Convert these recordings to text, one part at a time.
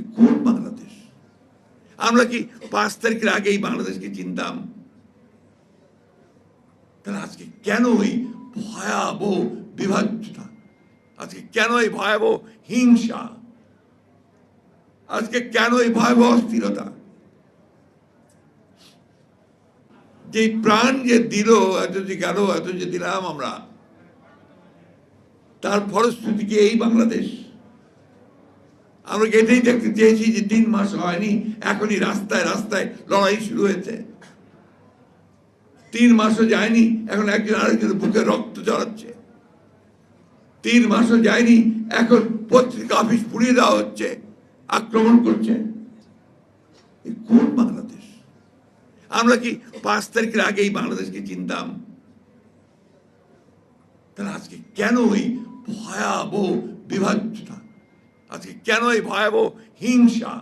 কোন বাংলাদেশ। আমরা কি পাঁচ তারিখের আগেই বাংলাদেশকে চিনতাম? তাহলে আজকে কেন ওই ভয়াবহ বিভাজ্যতা আজকে কেন এই ভয়াবহ হিংসা? আজকে কেন এই ভয়াবহ অস্থিরতা? যে প্রাণ যে দিল, এত যে গেল, এত যে দিলাম আমরা, তার ফলশ্রুতি কি এই বাংলাদেশ? আমরা এটাই দেখতে চেয়েছি যে তিন মাস হয়নি, এখনই রাস্তায় রাস্তায় লড়াই শুরু হয়েছে। তিন মাসও যায়নি, এখন একজন আরেকজনের বুকে রক্ত জড়াচ্ছে তিন মাসও যায়নি, এখন পত্রিকা অফিস পুড়িয়ে দেওয়া হচ্ছে, আক্রমণ করছে। কোন বাংলাদেশ? আমরা কি পাঁচ তারিখের আগেই বাংলাদেশকে চিনতাম? তাহলে আজকে কেন ওই ভয়াবহ বিভাজ্যতা আজকে কেন এই ভয়াবহ হিংসা?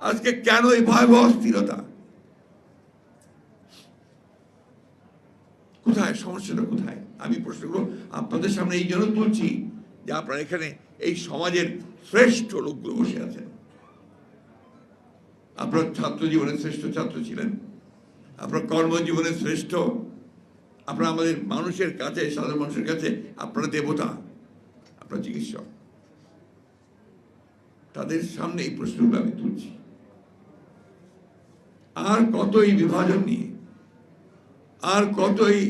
আজকে কেন এই ভয়াবহ অস্থিরতা? কোথায়? সমস্যাটা কোথায়? আমি প্রশ্নগুলো আপনাদের সামনে এই জন্য তুলছি যে আপনারা এখানে এই সমাজের শ্রেষ্ঠ লোকগুলো বসে আছেন। আপনার ছাত্র জীবনের শ্রেষ্ঠ ছাত্র ছিলেন। আপনার কর্মজীবনের শ্রেষ্ঠ। আপনারা আমাদের মানুষের কাছে, সাধারণ মানুষের কাছে আপনারা দেবতা, আপনার চিকিৎসক। তাদের সামনে এই প্রশ্নগুলো আমি তুলছি। আর কত এই বিভাজন নিয়ে, আর কতই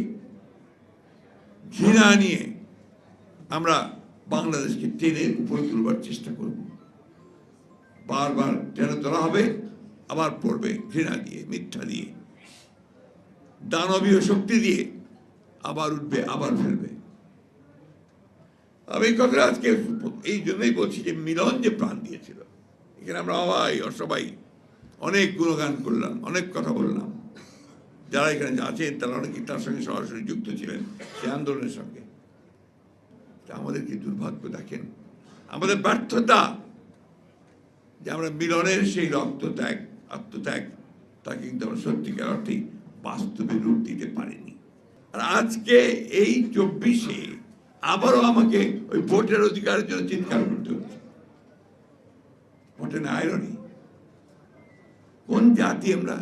ঘৃণা নিয়ে আমরা বাংলাদেশকে টেনে উপরে তুলবার চেষ্টা করব। বারবার টেনে তোলা হবে, আবার পড়বে ঘৃণা দিয়ে, মিথ্যা দিয়ে। দানবীয় শক্তি দিয়ে আবার উঠবে, আবার ফেলবে। আমি কথাটা আজকে এই জন্যই বলছি যে মিলন যে প্রাণ দিয়েছিল, এখানে আমরা সবাই অসবাই, অনেক গুণগান করলাম, অনেক কথা বললাম। যারা এখানে আছেন, তারা অনেকেই তার সঙ্গে সরাসরি যুক্ত ছিলেন সে আন্দোলনের সঙ্গে। তা আমাদের কি দুর্ভাগ্য দেখেন? আমাদের ব্যর্থতা যে আমরা মিলনের সেই রক্ত ত্যাগ আত্মত্যাগ তাকে কিন্তু আমরা সত্যিকার অর্থেই বাস্তবে রূপ দিতে পারিনি। আর আজকে এই চব্বিশে আবারও আমাকে ওই ভোটের অধিকারের জন্য চিৎকার করতে হচ্ছে। ভোটে না আয়রনি কোন জাতি আমরা?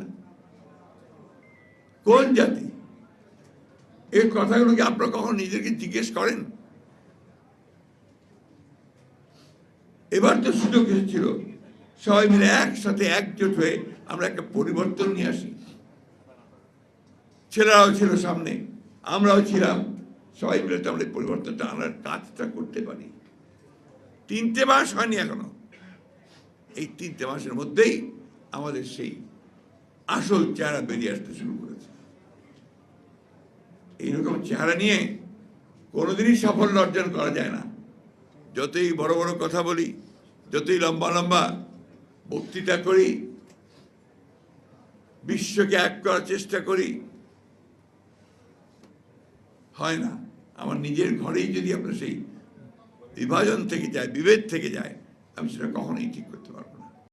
কোন জাতি? এই কথাগুলো কি আপনারা কখনো নিজেকে জিজ্ঞেস করেন? এবার তো সুযোগ এসেছিল। সবাই মিলে একসাথে একজোট হয়ে আমরা একটা পরিবর্তন নিয়ে আসি। ছেলেরাও ছিল সামনে, আমরাও ছিলাম। সবাই মিলে তো আমরা পরিবর্তনটা আনার কাজটা করতে পারি। তিনটে মাস হয়নি এখনও। এই তিনটে মাসের মধ্যেই আমাদের সেই আসল চেহারা বেরিয়ে আসতে শুরু করেছে। এইরকম চেহারা নিয়ে কোনোদিনই সাফল্য অর্জন করা যায় না। যতই বড় বড় কথা বলি, যতই লম্বা লম্বা বক্তৃতা করি, বিশ্বকে এক করার চেষ্টা করি হয় না। আমার নিজের ঘরেই যদি আপনার সেই বিভাজন থেকে যায়, বিভেদ থেকে যায়, আমি সেটা কখনোই ঠিক করতে পারব না।